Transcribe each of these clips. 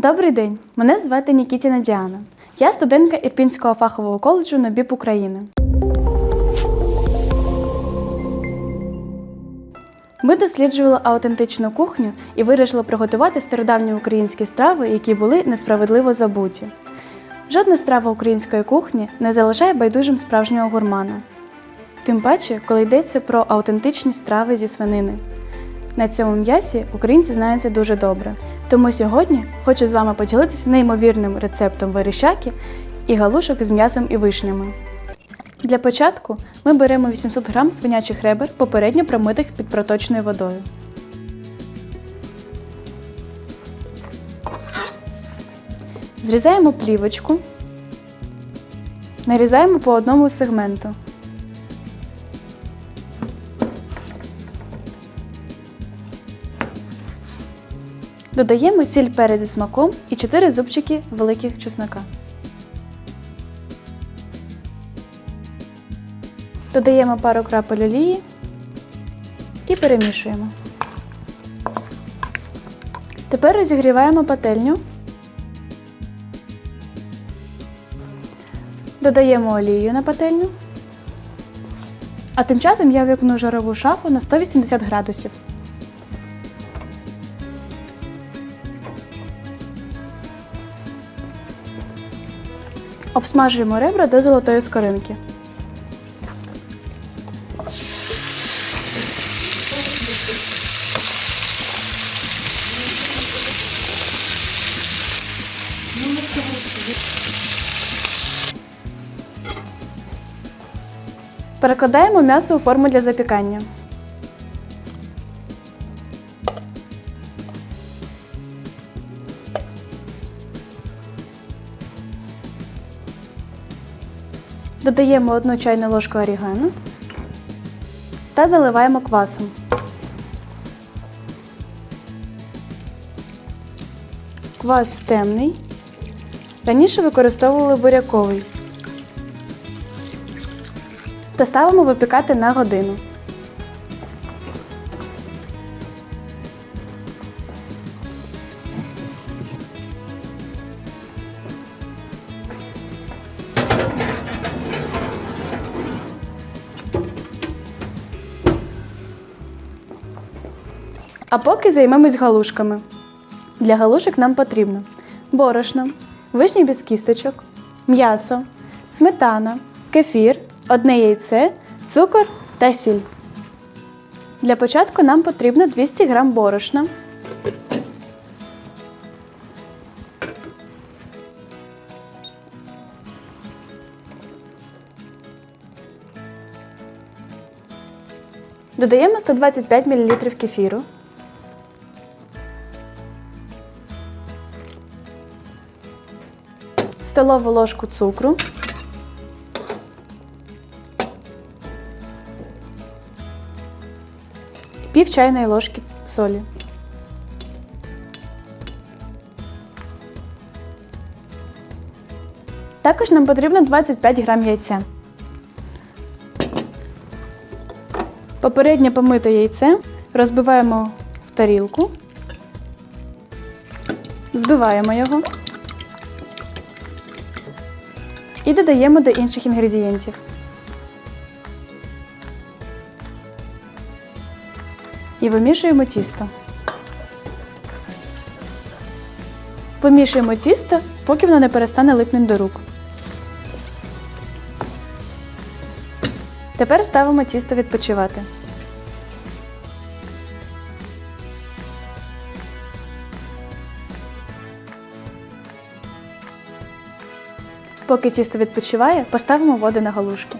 Добрий день! Мене звати Нікітіна Діана. Я студентка Ірпінського фахового коледжу НОБІП України. Ми досліджували аутентичну кухню і вирішили приготувати стародавні українські страви, які були несправедливо забуті. Жодна страва української кухні не залишає байдужим справжнього гурмана. Тим паче, коли йдеться про аутентичні страви зі свинини. На цьому м'ясі українці знаються дуже добре. Тому сьогодні хочу з вами поділитися неймовірним рецептом верещаки і галушок з м'ясом і вишнями. Для початку ми беремо 800 г свинячих ребер, попередньо промитих під проточною водою. Зрізаємо плівочку, нарізаємо по одному сегменту. Додаємо сіль перець смаком і 4 зубчики великих чеснока. Додаємо пару крапель олії і перемішуємо. Тепер розігріваємо пательню. Додаємо олію на пательню. А тим часом я вікну жарову шафу на 180 градусів. Обсмажуємо ребра до золотої скоринки. Перекладаємо м'ясо у форму для запікання. Додаємо 1 чайну ложку орігано та заливаємо квасом. Квас темний. Раніше використовували буряковий. Та ставимо випікати на годину. А поки займемось галушками. Для галушок нам потрібно борошно, вишні без кісточок, м'ясо, сметана, кефір, одне яйце, цукор та сіль. Для початку нам потрібно 200 г борошна. Додаємо 125 мл кефіру. Столову ложку цукру. Пів чайної ложки солі. Також нам потрібно 25 грам яйця. Попередньо помите яйце розбиваємо в тарілку, збиваємо його і додаємо до інших інгредієнтів. І вимішуємо тісто. Помішуємо тісто, поки воно не перестане липнути до рук. Тепер ставимо тісто відпочивати. Поки тісто відпочиває, поставимо воду на галушки.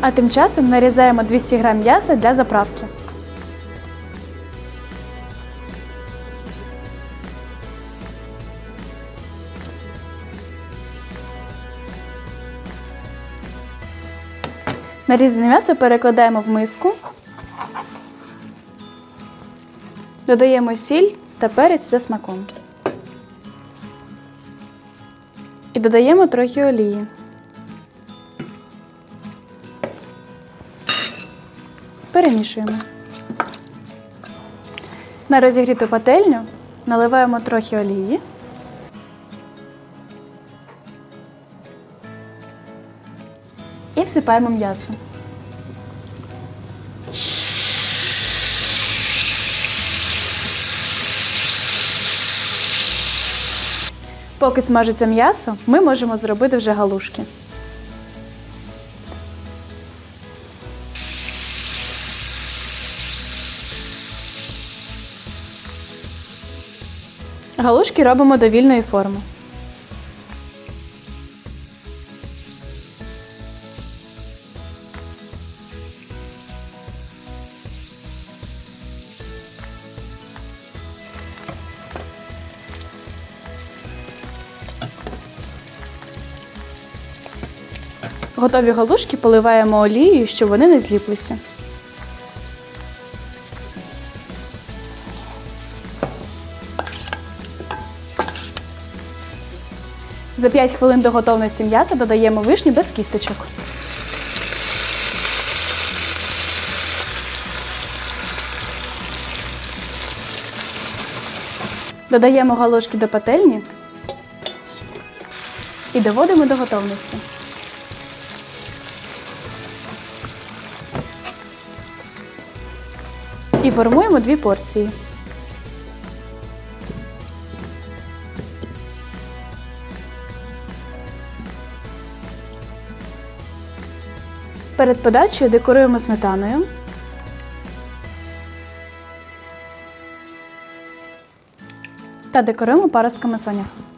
А тим часом нарізаємо 200 г м'яса для заправки. Нарізане м'ясо перекладаємо в миску. Додаємо сіль та перець за смаком. І додаємо трохи олії. Перемішуємо. На розігріту пательню наливаємо трохи олії. І всипаємо м'ясо. Поки смажиться м'ясо, ми можемо зробити вже галушки. Галушки робимо до вільної форми. Готові галушки поливаємо олією, щоб вони не зліплися. За 5 хвилин до готовності м'яса додаємо вишню без кісточок. Додаємо галушки до пательні і доводимо до готовності. І формуємо дві порції. Перед подачею декоруємо сметаною. Та декоруємо паростками соняху.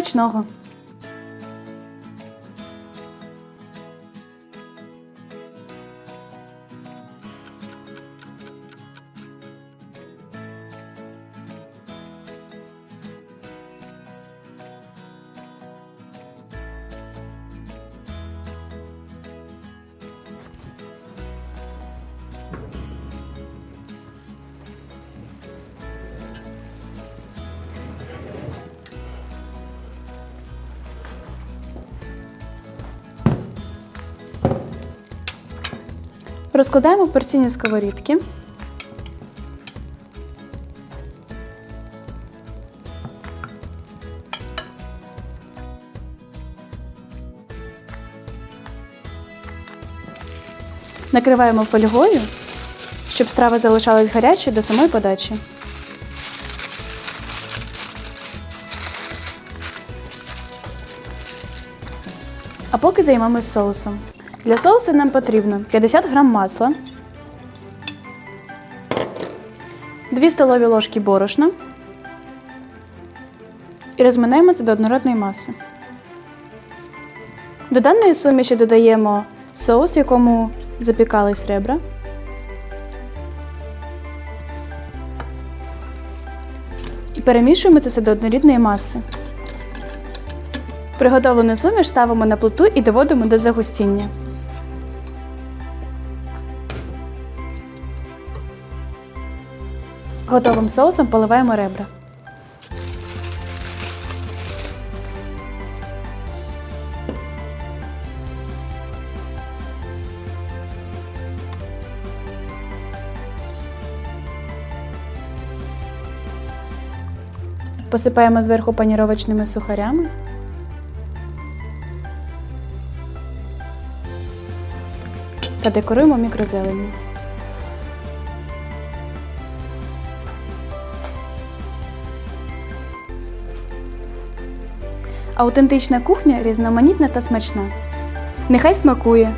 Смачного! Розкладаємо в порційні сковорідки. Накриваємо фольгою, щоб страва залишалась гарячою до самої подачі. А поки займемось соусом. Для соусу нам потрібно 50 г масла, 2 столові ложки борошна і розминаємо це до однородної маси. До даної суміші додаємо соус, в якому запікались ребра. І перемішуємо це все до однорідної маси. Приготовлену суміш ставимо на плиту і доводимо до загустіння. Готовим соусом поливаємо ребра. Посипаємо зверху паніровочними сухарями. Та декоруємо мікрозеленню. Аутентична кухня різноманітна та смачна. Нехай смакує!